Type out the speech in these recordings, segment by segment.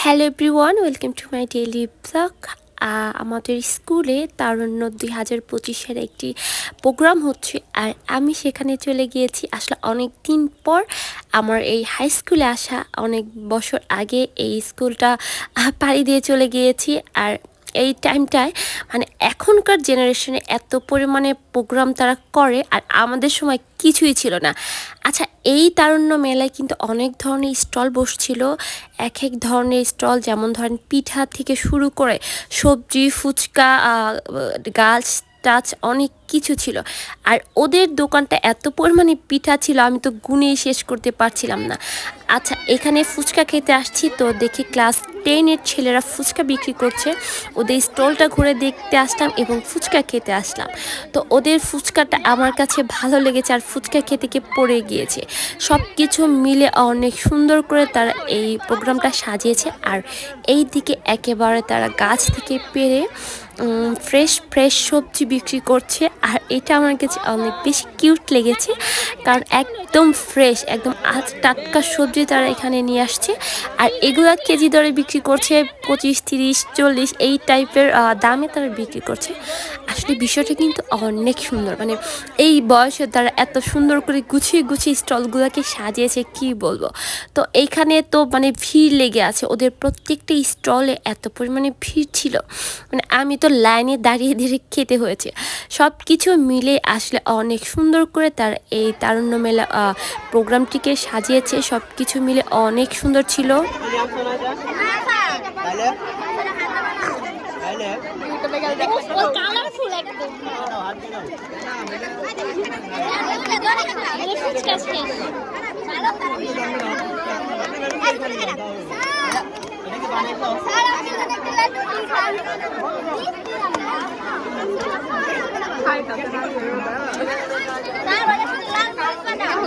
Hello everyone welcome to my daily blog আমাদের স্কুলে তারুণ্য দুই হাজার পঁচিশের একটি প্রোগ্রাম হচ্ছে আর আমি সেখানে চলে গিয়েছি। আসলে অনেক দিন পর আমার এই হাই স্কুলে আসা, অনেক বছর আগে এই স্কুলটা পাড়ি দিয়ে চলে গিয়েছি। আর এই টাইমটায় মানে এখনকার জেনারেশনে এত পরিমাণে প্রোগ্রাম তারা করে আর আমাদের সময় কিছুই ছিল না। আচ্ছা এই তারুণ্য মেলায় কিন্তু অনেক ধরনের স্টল বসছিল। এক এক ধরনের স্টল যেমন ধরেন পিঠা থেকে শুরু করে সবজি, ফুচকা গাছ টাচ অনেক কিছু ছিল। আর ওদের দোকানটা এত পরিমাণে পিঠা ছিল, আমি তো গুনেই শেষ করতে পারছিলাম না। আচ্ছা এখানে ফুচকা খেতে আসছি তো দেখি ক্লাস টেনের ছেলেরা ফুচকা বিক্রি করছে। ওদের স্টলটা ঘুরে দেখতে আসলাম এবং ফুচকা খেতে আসলাম। তো ওদের ফুচকাটা আমার কাছে ভালো লেগেছে আর ফুচকা খেতে গিয়ে পড়ে গিয়েছে। সব কিছু মিলে অনেক সুন্দর করে তারা এই প্রোগ্রামটা সাজিয়েছে। আর এই দিকে একেবারে তারা গাছ থেকে পেরে ফ্রেশ ফ্রেশ সবজি বিক্রি করছে। আর এটা আমার কাছে অনেক বেশি কিউট লেগেছে। কারণ একদম ফ্রেশ একদম আজ টাটকা সবজি তারা এখানে নিয়ে আসছে। আর এগুলা কেজি দরে বিক্রি করছে পঁচিশ, তিরিশ, চল্লিশ, এই টাইপের দামে তারা বিক্রি করছে। আসলে বিষয়টা কিন্তু অনেক সুন্দর। মানে এই বয়সে তারা এত সুন্দর করে গুছিয়ে গুছিয়ে স্টলগুলোকে সাজিয়েছে, কি বলব? তো এইখানে তো মানে ভিড় লেগে আছে। ওদের প্রত্যেকটা স্টলে এত পরিমাণে ভিড় ছিল। মানে আমি তো লাইনে দাঁড়িয়ে দাঁড়িয়ে খেতে হয়েছে। সব কিছু মিলে আসলে অনেক সুন্দর করে তার এই তারুণ্য মেলা প্রোগ্রামটিকে সাজিয়েছে সব কিছু মিলে অনেক সুন্দর ছিল।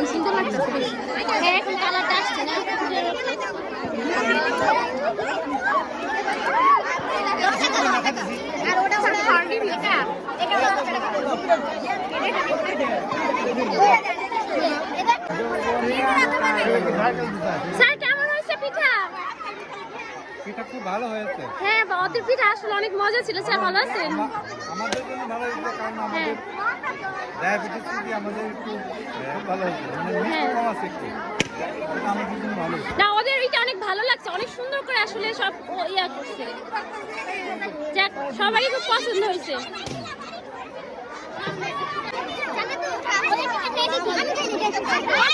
এখন লাগতেছে হ্যাঁ এখন কালারটা আসছে না স্যার পিঠা খুব ভালো হয়েছে। হ্যাঁ ওদের পিঠা আসলে অনেক মজা ছিল। স্যার ভালো আছেন? আমাদের জন্য ভালো হয়েছে কারণ হ্যাঁ। আমাদের ডায়াবেটিস থেকে আমাদের একটু ভালো হয়েছে। মানে হ্যাঁ। মিষ্টি কম আছে একটু। না ওদের এটা অনেক ভালো লাগছে। অনেক সুন্দর করে আসলে সব ইয়া করছে। যাক সবারই খুব পছন্দ হয়েছে। ভাই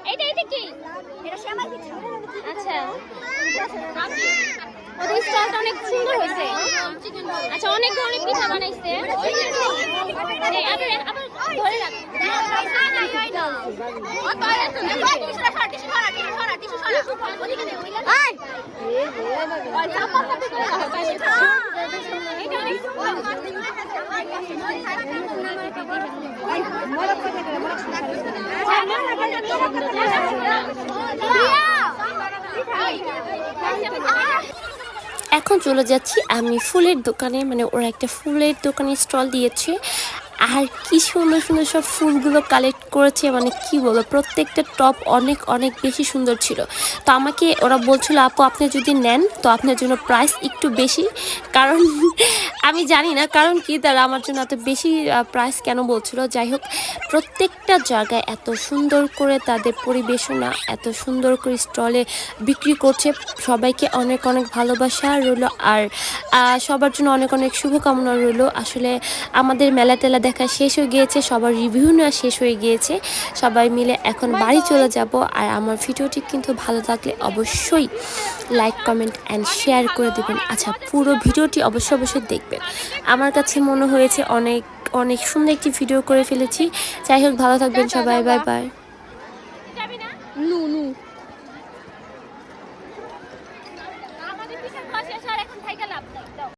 এটা কি এটা শ্যামাই পিঠা আচ্ছা ওদের স্টলটা অনেক সুন্দর হয়েছে আচ্ছা অনেক ধরনের পিঠা বানাইছে ধরে রাখ অনেক এখন চলে যাচ্ছি আমি ফুলের দোকানে মানে ওরা একটা ফুলের দোকানে স্টল দিয়েছে। আর কি সুন্দর সুন্দর সব ফুলগুলো কালেক্ট করেছে মানে কি বলব, প্রত্যেকটা টপ অনেক অনেক বেশি সুন্দর ছিল। তো আমাকে ওরা বলছিল, আপু, আপনি যদি নেন, তো আপনার জন্য প্রাইস একটু বেশি। কারণ আমি জানি না, কারণ কি তারা আমার জন্য এত বেশি প্রাইস কেন বলছিল? যাই হোক, প্রত্যেকটা জায়গায় এত সুন্দর করে তাদের পরিবেশনা, এত সুন্দর করে স্টলে বিক্রি করছে। সবাইকে অনেক অনেক ভালোবাসা রইল, আর সবার জন্য অনেক অনেক শুভকামনা রইল। আসলে আমাদের মেলা টেলা দেখা শেষ হয়ে গিয়েছে সবার রিভিউ নেওয়া শেষ হয়ে গিয়েছে। সবাই মিলে এখন বাড়ি চলে যাব আর আমার ভিডিওটি কিন্তু ভালো থাকলে অবশ্যই লাইক কমেন্ট অ্যান্ড শেয়ার করে দেবেন। আচ্ছা পুরো ভিডিওটি অবশ্যই অবশ্যই দেখবেন। আমার কাছে মনে হয়েছে অনেক অনেক সুন্দর একটি ভিডিও করে ফেলেছি। যাই হোক ভালো থাকবেন সবাই। Bye bye